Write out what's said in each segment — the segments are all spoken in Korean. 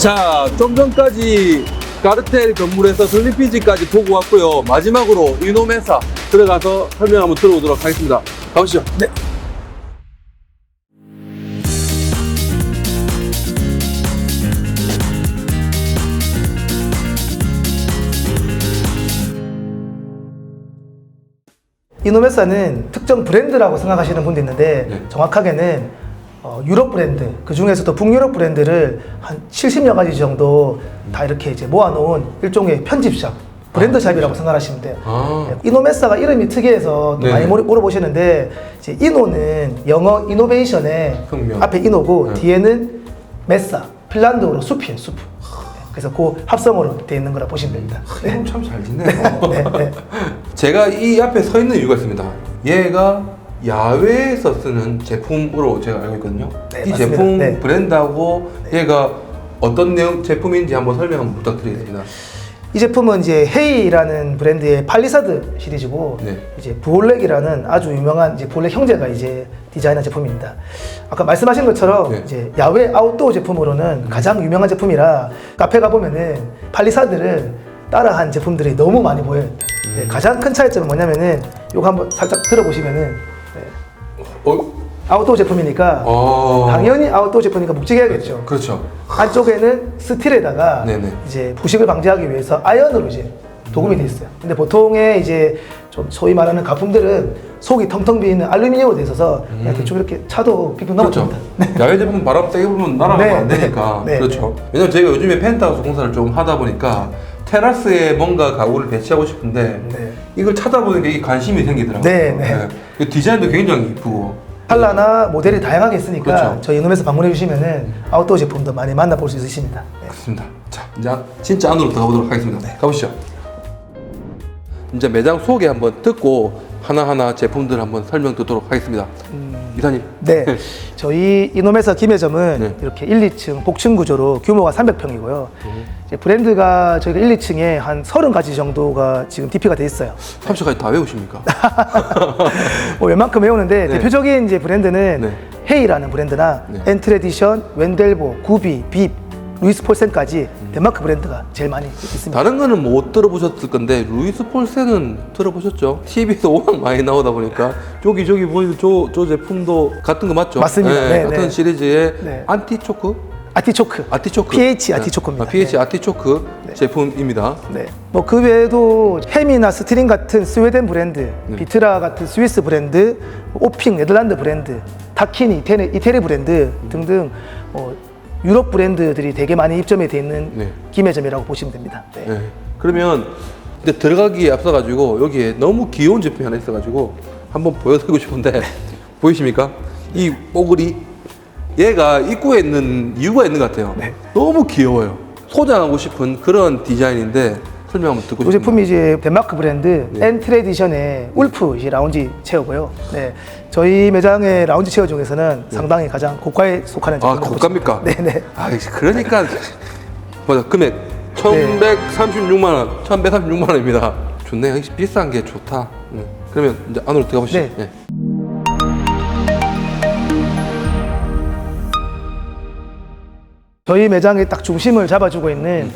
자, 좀 전까지 가르텔 건물에서 슬리피지까지 보고 왔고요. 마지막으로 이노메사 들어가서 설명 한번 들어보도록 하겠습니다. 가보시죠. 네. 이노메사는 특정 브랜드라고 생각하시는 분도 있는데 네. 정확하게는 어, 유럽 브랜드 그 중에서도 북유럽 브랜드를 한 70여 가지 정도 다 이렇게 이제 모아놓은 일종의 편집샵 브랜드 샵이라고 생각하시면 돼요. 아. 네, 이노메사가 이름이 특이해서 또 네. 많이 물어- 물어보시는데 이제 이노는 영어 이노베이션의 혁명. 앞에 이노고 네. 뒤에는 메사 핀란드어로 숲이에요 숲. 네, 그래서 그 합성어로 되어 있는 거라 보시면 됩니다. 네. 참 잘 짓네요. 네, 네. 제가 이 앞에 서 있는 이유가 있습니다. 얘가 야외에서 쓰는 제품으로 제가 알고 있거든요. 네, 이 맞습니다. 제품 네. 브랜드하고 얘가 어떤 내용 제품인지 한번 설명 한번 부탁드리겠습니다. 이 제품은 이제 헤이라는 브랜드의 팔리사드 시리즈고 네. 이제 부올렉이라는 아주 유명한 이제 부올렉 형제가 이제 디자인한 제품입니다. 아까 말씀하신 것처럼 네. 이제 야외 아웃도어 제품으로는 가장 유명한 제품이라 카페 가 보면은 팔리사드를 따라한 제품들이 너무 많이 보여요. 네, 음. 가장 큰 차이점은 뭐냐면은 요거 한번 살짝 들어보시면은 네, 어, 아웃도어 제품이니까 어. 당연히 아웃도어 제품이니까 묵직해야겠죠. 그렇죠. 안쪽에는 스틸에다가 네네. 이제 부식을 방지하기 위해서 아연으로 이제 도금이 돼 있어요. 근데 보통의 이제 좀 소위 말하는 가품들은 속이 텅텅 비는 알루미늄으로 돼 있어서 그냥 대충 이렇게 차도 빙빙 음. 그렇죠. 넘어집니다. 야외 제품 바람 세게 불면 날아가면 네, 안 되니까. 네, 네, 그렇죠. 왜냐면 저희가 요즘에 펜트하우스 공사를 좀 하다 보니까 테라스에 뭔가 가구를 배치하고 싶은데 네. 이걸 찾아보는 게 관심이 생기더라고요. 네, 네. 그 디자인도 굉장히 이쁘고. 컬러나 모델이 다양하게 있으니까 그렇죠. 저희 이놈에서 방문해 주시면은 아웃도어 제품도 많이 만나볼 수 있으십니다. 네. 그렇습니다. 자, 이제 진짜 안으로 들어가 보도록 하겠습니다. 가보시죠. 이제 매장 소개 한번 듣고 하나하나 제품들 한번 설명 듣도록 하겠습니다. 이사님. 네, 저희 이놈에서 김해점은 네. 이렇게 1, 2층 복층 구조로 규모가 300평이고요. 이제 브랜드가 저희가 1, 2층에 한 30가지 정도가 지금 DP가 돼 있어요. 30까지 다 외우십니까? 뭐 웬만큼 외우는데 네. 대표적인 이제 브랜드는 네. 헤이라는 브랜드나 네. 엔트레디션, 웬델보, 구비, 빕, 루이스 폴센까지 음. 덴마크 브랜드가 제일 많이 있습니다. 다른 거는 못 들어보셨을 건데 루이스 폴센은 들어보셨죠? TV에서 워낙 많이 나오다 보니까 저기 저기 보이는 저, 저 제품도 같은 거 맞죠? 맞습니다. 네, 같은 네. 시리즈의 네. 안티초크? 아티초크. 아티초크. PH 네. 아티초크입니다. 아, PH 네. 아티초크 제품입니다. 네. 뭐 그 외에도 햄이나 스트링 같은 스웨덴 브랜드, 네. 비트라 같은 스위스 브랜드, 오핑 네덜란드 브랜드, 타키니 이태리, 이태리 브랜드 등등 어, 유럽 브랜드들이 되게 많이 입점이 돼 있는 네. 김해점이라고 보시면 됩니다. 네. 네. 그러면 근데 들어가기에 앞서 가지고 여기에 너무 귀여운 제품이 하나 있어 가지고 한번 보여드리고 싶은데 보이십니까? 이 뽀글이 얘가 입구에 있는 이유가 있는 것 같아요. 네. 너무 귀여워요. 소장하고 싶은 그런 디자인인데 설명 듣고 이 싶습니다. 제품이 이제 덴마크 브랜드 네. 엔트레디션의 울프 이제 라운지 체어고요. 네. 저희 매장의 라운지 체어 중에서는 상당히 가장 고가에 속하는 아 제품이라고 고가입니까? 보시면 됩니다. 네네. 아 그러니까 맞아 금액 1,136만 원, 1,136만 원입니다. 좋네요. 역시 비싼 게 좋다. 네. 그러면 이제 안으로 들어가 보시죠. 네. 네. 저희 매장의 딱 중심을 잡아주고 있는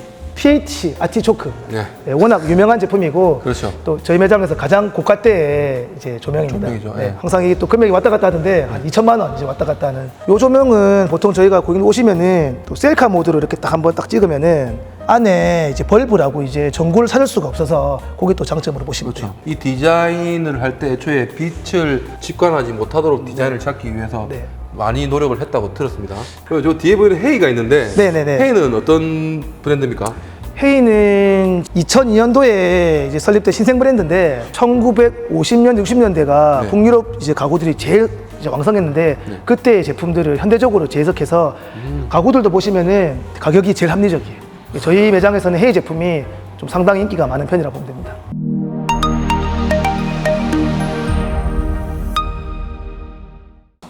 PH 아티초크. 네. 네, 워낙 유명한 제품이고 그렇죠. 또 저희 매장에서 가장 고가대의 이제 조명입니다. 조명이죠, 네, 예. 항상 이게 또 금액이 왔다 갔다 하던데 한 2천만 원 이제 왔다 갔다 하는. 요 조명은 보통 저희가 고객님 오시면은 또 셀카 모드로 이렇게 딱 한번 딱 찍으면은 안에 이제 벌브라고 이제 전구를 찾을 수가 없어서 그게 또 장점으로 보시면 돼요. 그렇죠. 이 디자인을 할 때 애초에 빛을 직관하지 못하도록 디자인을 찾기 위해서 네. 많이 노력을 했다고 들었습니다. 그리고 저 뒤에 보이는 헤이가 있는데 네네네. 헤이는 어떤 브랜드입니까? 헤이는 2002년도에 이제 설립된 신생 브랜드인데 1950년대, 60년대가 네. 북유럽 이제 가구들이 제일 이제 왕성했는데 그때의 제품들을 현대적으로 재해석해서 음. 가구들도 보시면은 가격이 제일 합리적이에요. 저희 매장에서는 헤이 제품이 좀 상당히 인기가 많은 편이라고 보면 됩니다.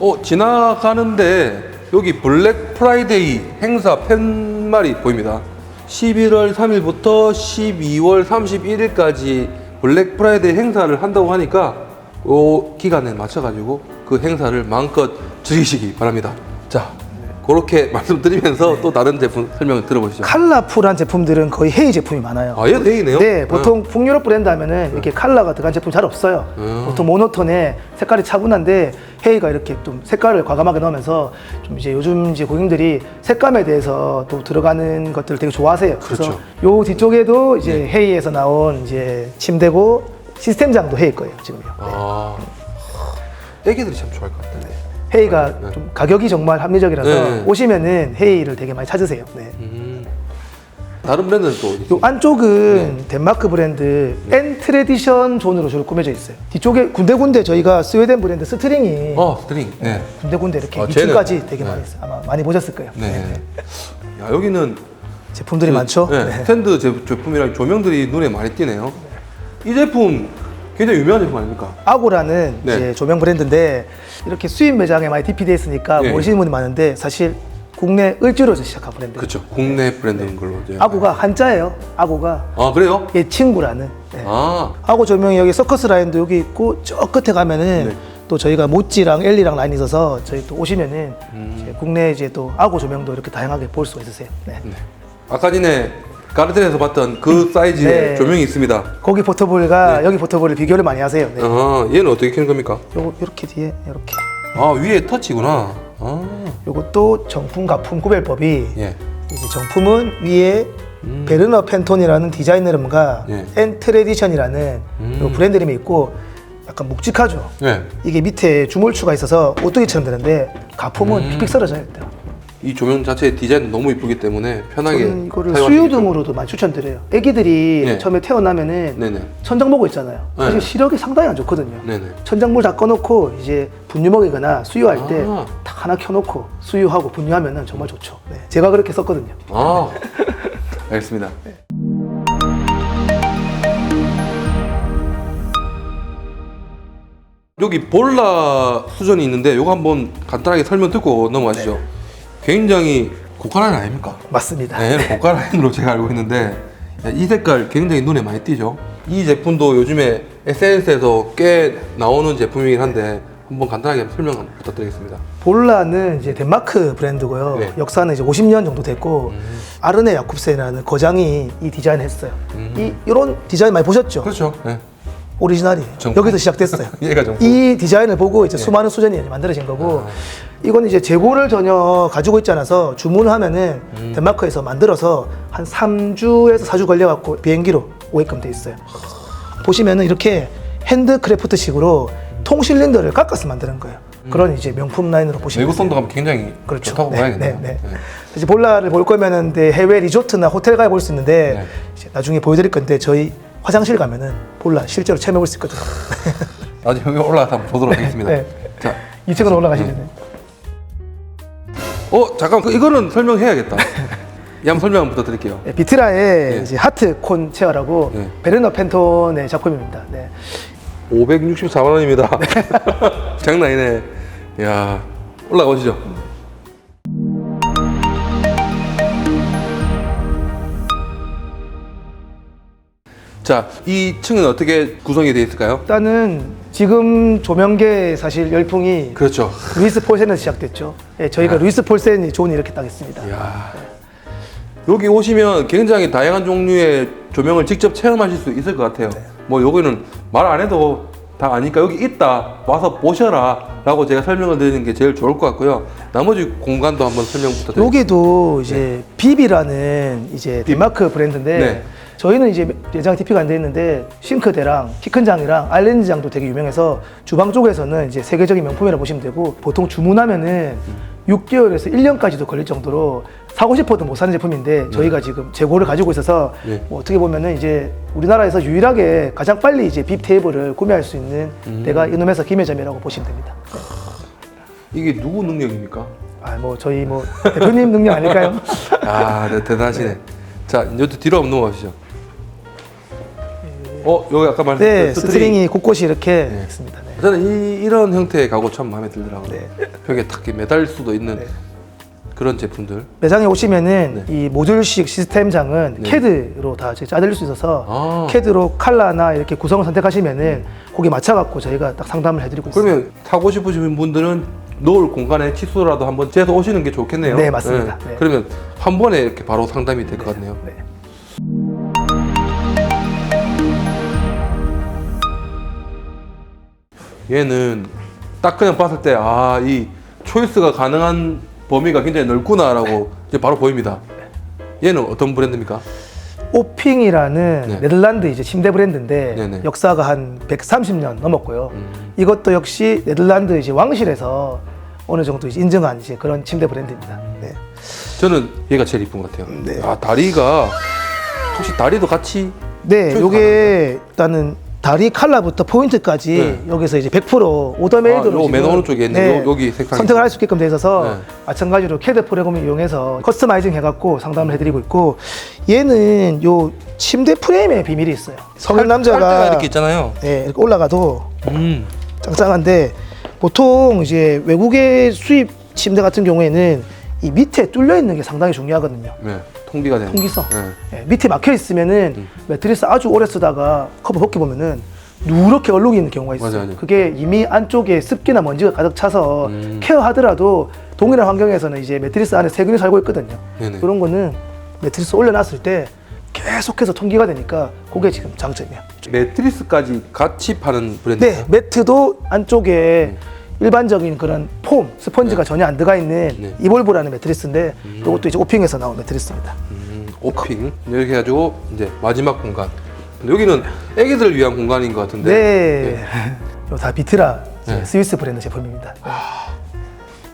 어 지나가는데 여기 블랙 프라이데이 행사 팻말이 보입니다. 11월 3일부터 12월 31일까지 블랙 프라이데이 행사를 한다고 하니까 그 기간에 맞춰가지고 그 행사를 마음껏 즐기시기 바랍니다. 자 그렇게 말씀드리면서 또 다른 제품 설명을 들어보시죠. 칼라풀한 제품들은 거의 헤이 제품이 많아요. 아, 얘 데이네요? 네, 보통 북유럽 브랜드 하면은 이렇게 칼라가 들어간 제품 잘 없어요. 음. 보통 모노톤에 색깔이 차분한데 헤이가 이렇게 좀 색깔을 과감하게 넣으면서 좀 이제 요즘 이제 고객님들이 색감에 대해서 또 들어가는 것들을 되게 좋아하세요. 그래서 그렇죠. 요 뒤쪽에도 이제 헤이에서 나온 이제 침대고 시스템장도 헤이 거예요 지금요. 아, 애기들이 참 좋아할 것 같아요. 헤이가 좀 가격이 정말 합리적이라서 네. 오시면은 헤이를 되게 많이 찾으세요. 네. 음. 다른 브랜드는 또 어디 요 안쪽은 덴마크 브랜드 엔 트레디션 존으로 주로 꾸며져 있어요. 뒤쪽에 군데군데 저희가 스웨덴 브랜드 스트링이 어, 스트링. 네. 군데군데 이렇게 아, 2층까지 쟤는? 되게 네. 많이 있어요. 아마 많이 보셨을 거예요. 네. 야, 여기는 제품들이 그, 많죠. 네, 네. 스탠드 제, 제품이랑 조명들이 눈에 많이 띄네요. 이 제품 굉장히 유명한 제품 아닙니까? 아고라는 네. 이제 조명 브랜드인데 이렇게 수입 매장에 많이 DP돼 있으니까 네. 모르시는 분이 많은데 사실 국내 을지로에서 시작한 브랜드. 그렇죠. 국내 브랜드인 걸로. 이제. 아고가 한자예요. 아고가 아, 그래요? 얘 친구라는. 네. 아, 아고 조명이 여기 서커스 라인도 여기 있고 저 끝에 가면은 네. 또 저희가 모찌랑 엘리랑 라인이 있어서 저희 또 오시면은 음. 이제 국내 이제 또 아고 조명도 이렇게 다양하게 볼 수가 있으세요. 네. 네. 아까 전에 가르텐에서 봤던 그 사이즈의 네. 조명이 있습니다. 거기 포터볼과 여기 포터볼을 비교를 많이 하세요. 네. 아, 얘는 어떻게 켜는 겁니까? 요거 이렇게 뒤에 이렇게. 아, 위에 터치구나. 아, 요것도 정품 가품 구별법이 예. 이제 정품은 위에 베르너 펜톤이라는 디자인 이름과 예. 엔트레디션이라는 음. 요 브랜드 이름이 있고 약간 묵직하죠. 예. 이게 밑에 주물추가 있어서 오뚜기처럼 되는데 가품은 음. 픽픽 썰어져요. 일단. 이 조명 자체의 디자인 너무 이쁘기 때문에 편하게 저는 이거를. 수유등으로도 많이 추천드려요. 애기들이 네. 처음에 태어나면은 네네. 천장 보고 있잖아요. 사실 네. 시력이 상당히 안 좋거든요. 네네. 천장물 다 꺼놓고 이제 분유 먹이거나 수유할 때 아. 딱 하나 켜놓고 수유하고 분유하면은 정말 좋죠. 네. 제가 그렇게 썼거든요. 아, 알겠습니다. 여기 볼라 수전이 있는데 이거 한번 간단하게 설명 듣고 넘어가시죠. 굉장히 고가 라인 아닙니까? 맞습니다. 네, 고가 라인으로 제가 알고 있는데 이 색깔 굉장히 눈에 많이 띄죠. 이 제품도 요즘에 SNS에서 꽤 나오는 제품이긴 한데 한번 간단하게 설명 부탁드리겠습니다. 볼라는 이제 덴마크 브랜드고요. 네. 역사는 이제 50년 정도 됐고 아르네 야쿰센이라는 거장이 이 디자인을 했어요. 이 이런 디자인 많이 보셨죠? 그렇죠. 네. 오리지널이에요. 정품. 여기서 시작됐어요. 얘가 정품. 이 디자인을 보고 이제 수많은 수전이 만들어진 거고 이건 이제 재고를 전혀 가지고 있지 않아서 주문을 하면은 덴마크에서 만들어서 한 3주에서 4주 걸려 갖고 비행기로 오게끔 돼 있어요. 보시면은 이렇게 핸드크래프트식으로 통실린더를 깎아서 만드는 거예요. 그런 이제 명품 라인으로 보시면 내구성도 가면 굉장히 그렇죠. 좋다고 네, 봐야겠네요. 네, 네. 이제 볼라를 볼 거면은 네, 해외 리조트나 호텔 가야 볼수 있는데 네. 이제 나중에 보여드릴 건데 저희 화장실 가면은 볼라 실제로 체험해 볼 수 있거든요. 나중에 올라가서 한번 보도록 하겠습니다. 네. 자, 2층으로 올라가시면 돼요. 어 잠깐 그 이거는 설명해야겠다. 이 한번 설명 한번 부탁드릴게요. 네, 비트라의 네. 이제 하트 콘 체어라고 네. 베르너 펜톤의 작품입니다. 네. 564만 원입니다. 장난 아니네. 야 올라가 보시죠. 자, 이 층은 어떻게 구성이 되어 있을까요? 일단은 지금 조명계 사실 열풍이 그렇죠. 루이스 폴센에서 시작됐죠. 예, 저희가 야. 루이스 폴센이 좋은 이렇게 딱 있습니다. 이야. 여기 오시면 굉장히 다양한 종류의 조명을 직접 체험하실 수 있을 것 같아요. 뭐 여기는 말 안 해도 다 아니까 여기 있다 와서 보셔라 라고 제가 설명을 드리는 게 제일 좋을 것 같고요. 나머지 공간도 한번 설명 부탁드립니다. 여기도 이제 비비라는 이제 덴마크 브랜드인데 네. 저희는 이제 매장 TP가 안 돼 있는데 싱크대랑 키큰 장이랑 아일랜드 장도 되게 유명해서 주방 쪽에서는 이제 세계적인 명품이라고 보시면 되고 보통 주문하면은 6개월에서 1년까지도 걸릴 정도로 사고 싶어도 못 사는 제품인데 저희가 지금 재고를 가지고 있어서 네. 뭐 어떻게 보면은 이제 우리나라에서 유일하게 가장 빨리 이제 빕 테이블을 구매할 수 있는 데가 이놈에서 김해점이라고 보시면 됩니다. 이게 누구 능력입니까? 아 뭐 저희 뭐 대표님 능력 아닐까요? 아, 네, 대단하시네. 자, 이제 뒤로 넘어가시죠. 어, 여기 아까 말했던 네, 스트링. 스트링이 곳곳이 이렇게 있습니다. 네. 저는 이, 이런 형태의 가구 참 마음에 들더라고요. 네. 벽에 탁 이렇게 매달 수도 있는 그런 제품들. 매장에 오시면은 이 모듈식 시스템장은 네. 캐드로 다 이제 짜드릴 수 있어서 아. 캐드로 칼라나 이렇게 구성을 선택하시면은 거기에 맞춰갖고 저희가 딱 상담을 해드리고 있습니다. 그러면 타고 싶으신 분들은 넣을 공간에 치수라도 한번 재서 오시는 게 좋겠네요. 네, 맞습니다. 예. 네. 그러면 한 번에 이렇게 바로 상담이 될 것 같네요. 네. 얘는 딱 그냥 봤을 때 아 이 초이스가 가능한 범위가 굉장히 넓구나라고 이제 바로 보입니다. 얘는 어떤 브랜드입니까? 오핑이라는 네. 네덜란드 이제 침대 브랜드인데 네네. 역사가 한 130년 넘었고요. 음. 이것도 역시 네덜란드 이제 왕실에서 어느 정도 이제 인정한 이제 그런 침대 브랜드입니다. 네. 저는 얘가 제일 이쁜 것 같아요. 네. 아 다리가 혹시 다리도 같이 네, 요게 일단은 다리 칼라부터 포인트까지 네. 여기서 이제 100% 오더메이드로 아, 맨 오른쪽에 있는 요- 여기 색상이 선택을 할 수 있게끔 돼 있어서 네. 마찬가지로 CAD 프로그램을 이용해서 커스터마이징 해갖고 상담을 해드리고 있고 얘는 요 침대 프레임에 비밀이 있어요. 성인 남자가 이렇게 있잖아요. 네, 이렇게 올라가도 음. 짱짱한데 보통 이제 외국의 수입 침대 같은 경우에는 이 밑에 뚫려 있는 게 상당히 중요하거든요. 네. 통기가 되는. 통기성. 네. 예, 밑에 막혀 있으면은 음. 매트리스 아주 오래 쓰다가 커버 벗겨 보면은 누렇게 얼룩이 있는 경우가 있어요. 맞아요, 맞아요. 그게 이미 안쪽에 습기나 먼지가 가득 차서 음. 케어하더라도 동일한 환경에서는 이제 매트리스 안에 세균이 살고 있거든요. 네네. 그런 거는 매트리스 올려놨을 때 계속해서 통기가 되니까 그게 지금 장점이야. 매트리스까지 같이 파는 브랜드. 네, 매트도 안쪽에 일반적인 그런 폼, 스펀지가 전혀 안 들어가 있는 네. 이볼브라는 매트리스인데 이것도 이제 오핑에서 나온 매트리스입니다. 음, 오핑 이렇게 해가지고 이제 마지막 공간. 근데 여기는 애기들 위한 공간인 것 같은데. 네. 이거 다 비트라 네. 스위스 브랜드 제품입니다.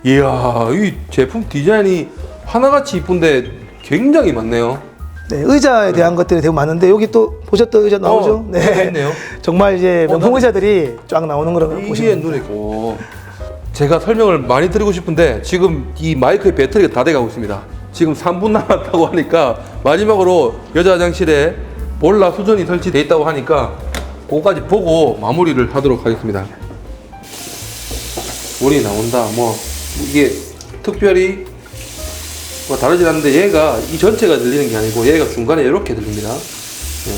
이야, 이 제품 디자인이 하나같이 이쁜데 굉장히 많네요. 네, 의자에 대한 것들이 되게 많은데 여기 또 보셨던 의자 나오죠? 어, 네, 있네요. 정말 이제 어, 명품 의자들이 쫙 나오는 거라고 이게 보시면 눈에 오. 제가 설명을 많이 드리고 싶은데 지금 이 마이크의 배터리가 다 돼가고 있습니다. 지금 3분 남았다고 하니까 마지막으로 여자 화장실에 볼라 수전이 설치돼 있다고 하니까 그거까지 보고 마무리를 하도록 하겠습니다. 물이 나온다. 뭐 이게 특별히 뭐 다르진 않는데 얘가 이 전체가 들리는 게 아니고 얘가 중간에 이렇게 들립니다. 네.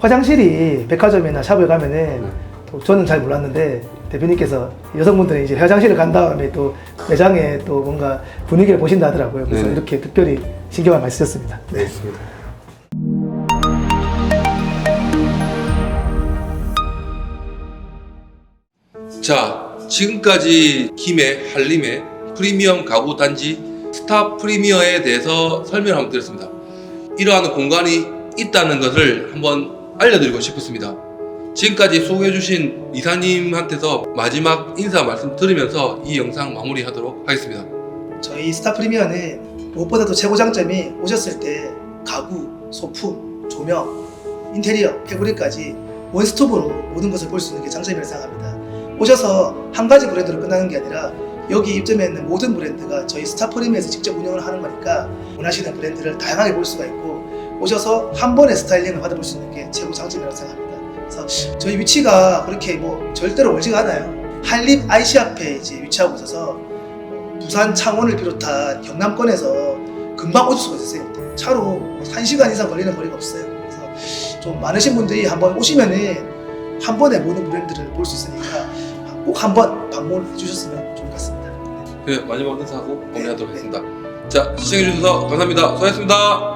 화장실이 백화점이나 샵을 가면은 네. 또 저는 잘 몰랐는데 대표님께서 여성분들은 이제 화장실을 간 다음에 또 매장에 또 뭔가 분위기를 보신다 하더라고요. 그래서 네. 이렇게 특별히 신경을 많이 쓰셨습니다. 네. 자, 지금까지 김해 한림의 프리미엄 가구 단지 스타 프리미어에 대해서 설명을 한번 드렸습니다. 이러한 공간이 있다는 것을 한번 알려드리고 싶었습니다. 지금까지 소개해 주신 이사님한테서 마지막 인사 말씀 들으면서 이 영상 마무리하도록 하겠습니다. 저희 스타 프리미어는 무엇보다도 최고 장점이 오셨을 때 가구, 소품, 조명, 인테리어, 패브릭까지 원스톱으로 모든 것을 볼 수 있는 게 장점이라고 생각합니다. 오셔서 한 가지 브랜드로 끝나는 게 아니라 여기 입점해 있는 모든 브랜드가 저희 스타 프리미어에서 직접 운영을 하는 거니까 원하시는 브랜드를 다양하게 볼 수가 있고 오셔서 한 번에 스타일링을 받아볼 수 있는 게 최고 장점이라고 생각합니다. 그래서 저희 위치가 그렇게 뭐 절대로 멀지가 않아요. 한림 IC 앞에 이제 위치하고 있어서 부산 창원을 비롯한 경남권에서 금방 오실 수가 있어요. 차로 1시간 이상 걸리는 거리가 없어요. 그래서 좀 많으신 분들이 한번 오시면은 한 번에 모든 브랜드를 볼 수 있으니까 꼭 한번 방문해 주셨으면 좋을 것 같습니다. 그 마지막 인사하고 마무리하도록 네. 하겠습니다. 자, 시청해주셔서 감사합니다. 수고하셨습니다.